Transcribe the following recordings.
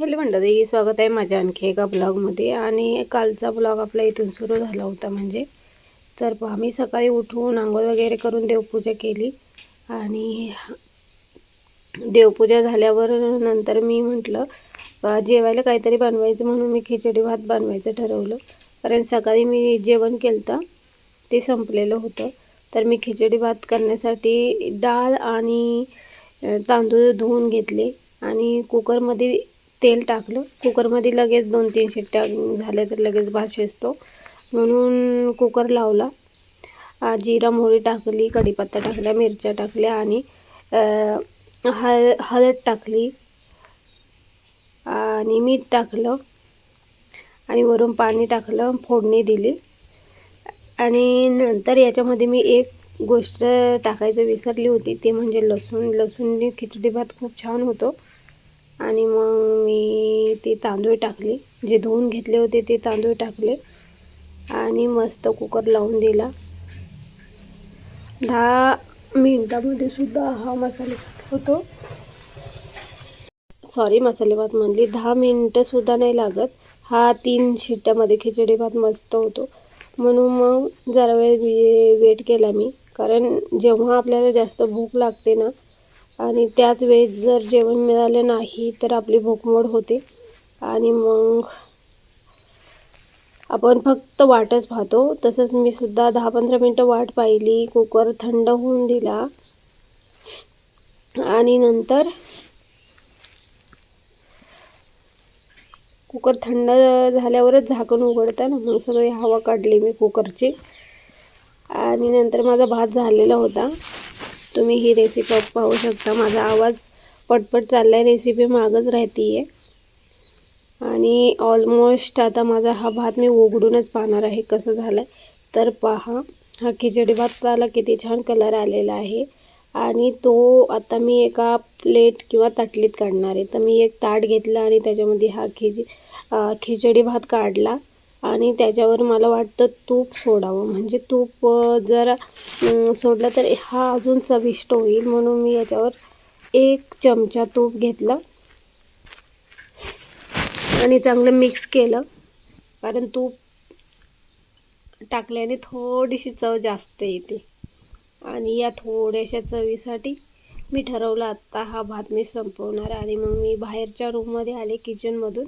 Hello मंडळी स्वागत आहे माझ्या आणखी एका ब्लॉगमध्ये. आणि कालचा ब्लॉग आपला इथून सुरू झाला होता म्हणजे. तर पहा मी सकाळी उठून आंघोळ वगैरे करून देवपूजा केली. आणि देवपूजा झाल्यावर नंतर मी म्हटलं जेवायला काहीतरी बनवायचं म्हणून मी खिचडी भात बनवायचं ठरवलं. कारण सकाळी मी जेवण केलं ते संपलेलं होतं. तर मी खिचडी भात करण्यासाठी डाळ आणि तांदूळ धुवून घेतले. आणि कुकरमध्ये तेल टाकलं. कुकरमध्ये लगेच दोन तीन शिट्ट्या झाल्या तर लगेच भात शिजतो. म्हणून कुकर लावला. जिरा मोहरी टाकली कढीपत्ता टाकल्या मिरच्या टाकल्या आणि हळ हळद टाकली आणि मीठ टाकलं आणि वरून पाणी टाकलं फोडणी दिली. आणि नंतर याच्यामध्ये मी एक गोष्ट टाकायचं विसरली होती ते म्हणजे लसूण. लसूणने खिचडी भात खूप छान होतो. आणि मग मी ते तांदूळ टाकले. जे धुवून घेतले होते ते तांदूळ टाकले आणि मस्त कुकर लावून दिला. दहा मिनटामध्ये सुद्धा हा मसाले होतो सॉरी मसाले भात म्हणली. दहा मिनटंसुद्धा नाही लागत. हा तीन शिट्ट्यामध्ये खिचडी भात मस्त होतो. म्हणून मग जरा वेळ वेट केला मी. कारण जेव्हा आपल्याला जास्त भूक लागते ना आणि त्याच वेळेस जर जेवण मिळालं नाही तर आपली भूकमोड होते. आणि मग आपण फक्त वाटच पाहतो. तसंच मी सुद्धा दहा पंधरा मिनटं वाट पाहिली कुकर थंड होऊन दिला. आणि नंतर कुकर थंड झाल्यावरच झाकण उघडतं ना मग सगळी हवा काढली मी कुकरची. आणि नंतर माझा भात झालेला होता. तुम्ही ही रेसिपी पाहू शकता. माझा आवाज पटपट चालला आहे रेसिपी मागच राहते आहे आणि ऑलमोस्ट आता माझा हा भात मी उघडूनच पाहणार आहे कसं झालं आहे तर पहा हा खिचडी भाताला किती छान कलर आलेला आहे. आणि तो आता मी एका प्लेट किंवा ताटलीत काढणार आहे. तर मी एक ताट घेतला आणि त्याच्यामध्ये हा खिजी खिचडी भात काढला. आणि त्याच्यावर मला वाटतं तूप सोडावं. म्हणजे तूप जर सोडलं तर हा अजून चविष्ट होईल म्हणून मी याच्यावर एक चमचा तूप घेतला. आणि चांगलं मिक्स केलं. कारण तूप टाकल्याने थोडीशी चव जास्त येते. आणि या थोड्याशा चवीसाठी मी ठरवलं आत्ता हा भात मी संपवणार आणि मग मी बाहेरच्या रूममध्ये आले किचनमधून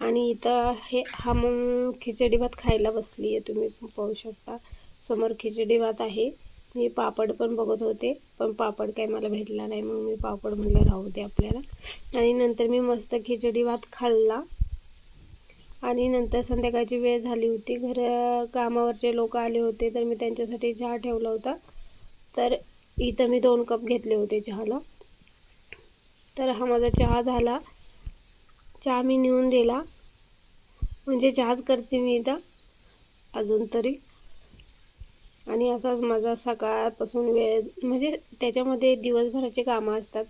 आणि इथं हे हा मग खिचडी भात खायला बसली आहे तुम्ही पाहू शकता. समोर खिचडी भात आहे. मी पापड पण बघत होते पण पापड काय मला भेटला नाही मग मी पापड म्हणलं राहू दे आपल्याला. आणि नंतर मी मस्त खिचडी भात खाल्ला. आणि नंतर संध्याकाळची वेळ झाली होती. घर कामावरचे लोक आले होते तर मी त्यांच्यासाठी चहा ठेवला होता. तर इथं मी दोन कप घेतले होते चहाला. तर हा माझा चहा झाला. चहा मी नेऊन दिला. म्हणजे चहाच करते मी इथं अजून तरी. आणि असाच माझा सकाळपासून वेळ म्हणजे त्याच्यामध्ये दिवसभराचे कामं असतात.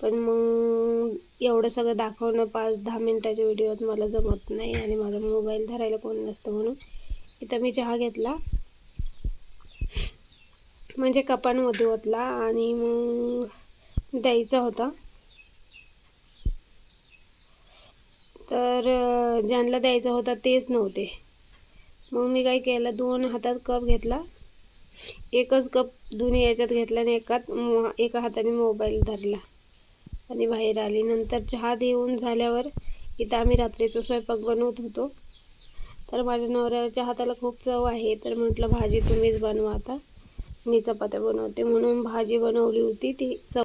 पण मग एवढं सगळं दाखवणं पाच दहा मिनटाच्या व्हिडिओत मला जमत नाही आणि माझा मोबाईल धरायला कोण नसतं म्हणून इथं मी चहा घेतला. म्हणजे कपांमध्ये ओतला आणि मग द्यायचा होता. तर ज्यांना द्यायचा होता तेच नव्हते. मग मी काय केलं दोन हातात कप घेतला. एकच कप दोन्ही याच्यात घेतला आणि एकात एका हाताने मोबाईल धरला आणि बाहेर आली. नंतर चहा देऊन झाल्यावर इथं आम्ही रात्रीचा स्वयंपाक बनवत होतो. तर माझ्या नवऱ्याच्या हाताला खूप चव आहे. तर म्हटलं भाजी तुम्हीच बनवा आता. मी चपात्या बनवते म्हणून भाजी बनवली होती. ती चव